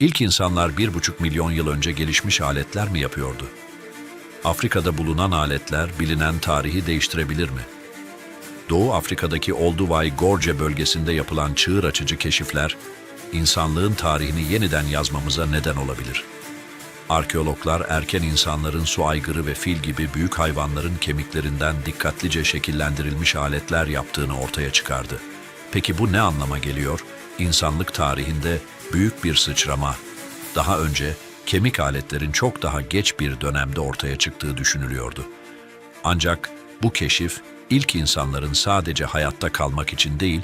İlk insanlar bir buçuk milyon yıl önce gelişmiş aletler mi yapıyordu? Afrika'da bulunan aletler bilinen tarihi değiştirebilir mi? Doğu Afrika'daki Olduvai Gorge bölgesinde yapılan çığır açıcı keşifler, insanlığın tarihini yeniden yazmamıza neden olabilir. Arkeologlar erken insanların su aygırı ve fil gibi büyük hayvanların kemiklerinden dikkatlice şekillendirilmiş aletler yaptığını ortaya çıkardı. Peki bu ne anlama geliyor? İnsanlık tarihinde büyük bir sıçrama. Daha önce kemik aletlerin çok daha geç bir dönemde ortaya çıktığı düşünülüyordu. Ancak bu keşif ilk insanların sadece hayatta kalmak için değil,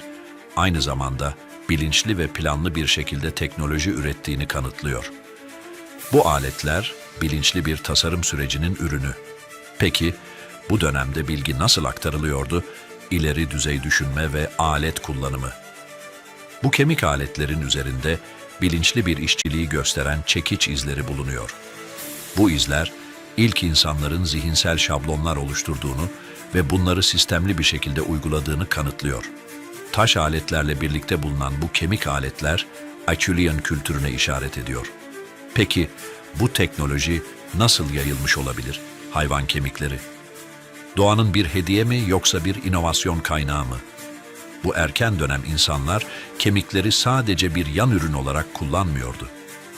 aynı zamanda bilinçli ve planlı bir şekilde teknoloji ürettiğini kanıtlıyor. Bu aletler bilinçli bir tasarım sürecinin ürünü. Peki bu dönemde bilgi nasıl aktarılıyordu? İleri düzey düşünme ve alet kullanımı. Bu kemik aletlerin üzerinde bilinçli bir işçiliği gösteren çekiç izleri bulunuyor. Bu izler ilk insanların zihinsel şablonlar oluşturduğunu ve bunları sistemli bir şekilde uyguladığını kanıtlıyor. Taş aletlerle birlikte bulunan bu kemik aletler Acheulean kültürüne işaret ediyor. Peki bu teknoloji nasıl yayılmış olabilir? Hayvan kemikleri. Doğanın bir hediye mi yoksa bir inovasyon kaynağı mı? Bu erken dönem insanlar kemikleri sadece bir yan ürün olarak kullanmıyordu.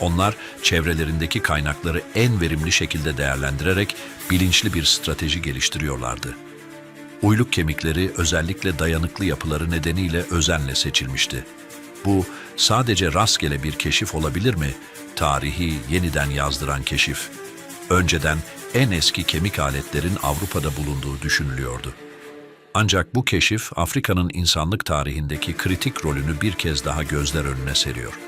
Onlar çevrelerindeki kaynakları en verimli şekilde değerlendirerek bilinçli bir strateji geliştiriyorlardı. Uyluk kemikleri özellikle dayanıklı yapıları nedeniyle özenle seçilmişti. Bu sadece rastgele bir keşif olabilir mi? Tarihi yeniden yazdıran keşif. Önceden en eski kemik aletlerin Avrupa'da bulunduğu düşünülüyordu. Ancak bu keşif Afrika'nın insanlık tarihindeki kritik rolünü bir kez daha gözler önüne seriyor.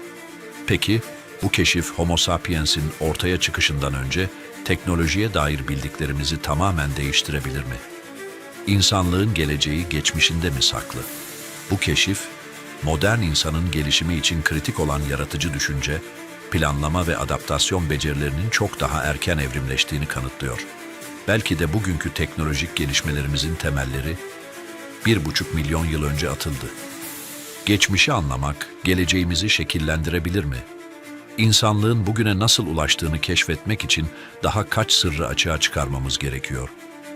Peki bu keşif Homo sapiens'in ortaya çıkışından önce teknolojiye dair bildiklerimizi tamamen değiştirebilir mi? İnsanlığın geleceği geçmişinde mi saklı? Bu keşif, modern insanın gelişimi için kritik olan yaratıcı düşünce, planlama ve adaptasyon becerilerinin çok daha erken evrimleştiğini kanıtlıyor. Belki de bugünkü teknolojik gelişmelerimizin temelleri bir buçuk milyon yıl önce atıldı. Geçmişi anlamak, geleceğimizi şekillendirebilir mi? İnsanlığın bugüne nasıl ulaştığını keşfetmek için daha kaç sırrı açığa çıkarmamız gerekiyor?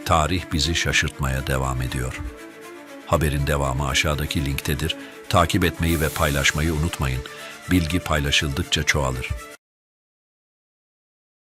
Tarih bizi şaşırtmaya devam ediyor. Haberin devamı aşağıdaki linktedir. Takip etmeyi ve paylaşmayı unutmayın. Bilgi paylaşıldıkça çoğalır.